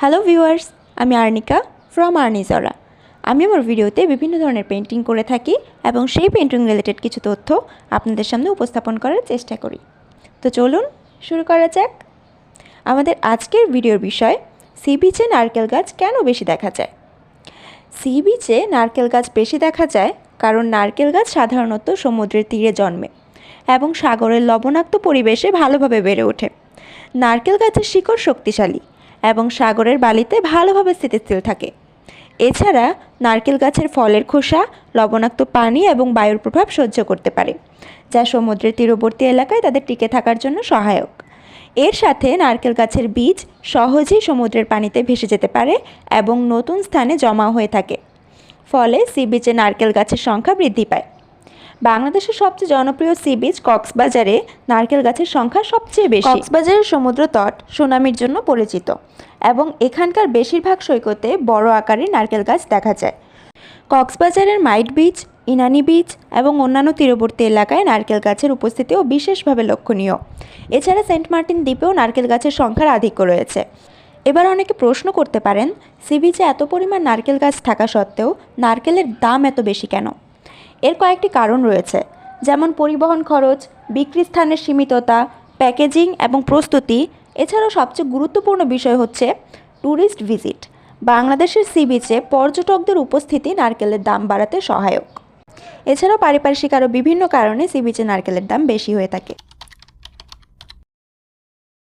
Hello viewers আমি Arnika from আর্নিজরা আমি আমার ভিডিওতে বিভিন্ন ধরনের পেন্টিং করে থাকি এবং সেই পেন্টিং রিলেটেড কিছু তথ্য আপনাদের সামনে উপস্থাপন করার চেষ্টা করি। তো চলুন শুরু করা যাক। আমাদের আজকের ভিডিওর বিষয় সি বিচে নারকেল গাছ কেন বেশি দেখা যায়? সি বিচে নারকেল গাছ বেশি দেখা যায় কারণ নারকেল গাছ সাধারণত সমুদ্রের তীরে জন্মে এবং সাগরের লবণাক্ত পরিবেশে ভালোভাবে বেড়ে ওঠে। নারকেল গাছের শিকড় শক্তিশালী এবং সাগরের বালিতে ভালোভাবে স্থিতিশীল থাকে। এছাড়া নারকেল গাছের ফলের খোসা, লবণাক্ত পানি এবং বায়ুর প্রভাব সহ্য করতে পারে, যা সমুদ্রের তীরবর্তী এলাকায় তাদের টিকে থাকার জন্য সহায়ক। এর সাথে নারকেল গাছের বীজ সহজেই সমুদ্রের পানিতে ভেসে যেতে পারে এবং নতুন স্থানে জমা হয়ে থাকে। ফলে সি বিচে নারকেল গাছের সংখ্যা বৃদ্ধি পায়। বাংলাদেশের সবচেয়ে জনপ্রিয় সি বিচ কক্সবাজারে নারকেল গাছের সংখ্যা সবচেয়ে বেশি। কক্সবাজারের সমুদ্র তট সুনামির জন্য পরিচিত এবং এখানকার বেশিরভাগ সৈকতে বড় আকারের নারকেল গাছ দেখা যায়। কক্সবাজারের মাইট বিচ, ইনানি বিচ এবং অন্যান্য তীরবর্তী এলাকায় নারকেল গাছের উপস্থিতিও বিশেষভাবে লক্ষণীয়। এছাড়া সেন্ট মার্টিন দ্বীপেও নারকেল গাছের সংখ্যার আধিক্য রয়েছে। এবার অনেকে প্রশ্ন করতে পারেন, সি বিচে এত পরিমাণ নারকেল গাছ থাকা সত্ত্বেও নারকেলের দাম এত বেশি কেন? এর কয়েকটি কারণ রয়েছে, যেমন পরিবহন খরচ, বিক্রি স্থানের সীমিততা, প্যাকেজিং এবং প্রস্তুতি। এছাড়াও সবচেয়ে গুরুত্বপূর্ণ বিষয় হচ্ছে ট্যুরিস্ট ভিজিট, বাংলাদেশের সি বিচে পর্যটকদের উপস্থিতি নারকেলের দাম বাড়াতে সহায়ক। এছাড়াও পারিপার্শ্বিক আরও বিভিন্ন কারণে সি বিচে নারকেলের দাম বেশি হয়ে থাকে।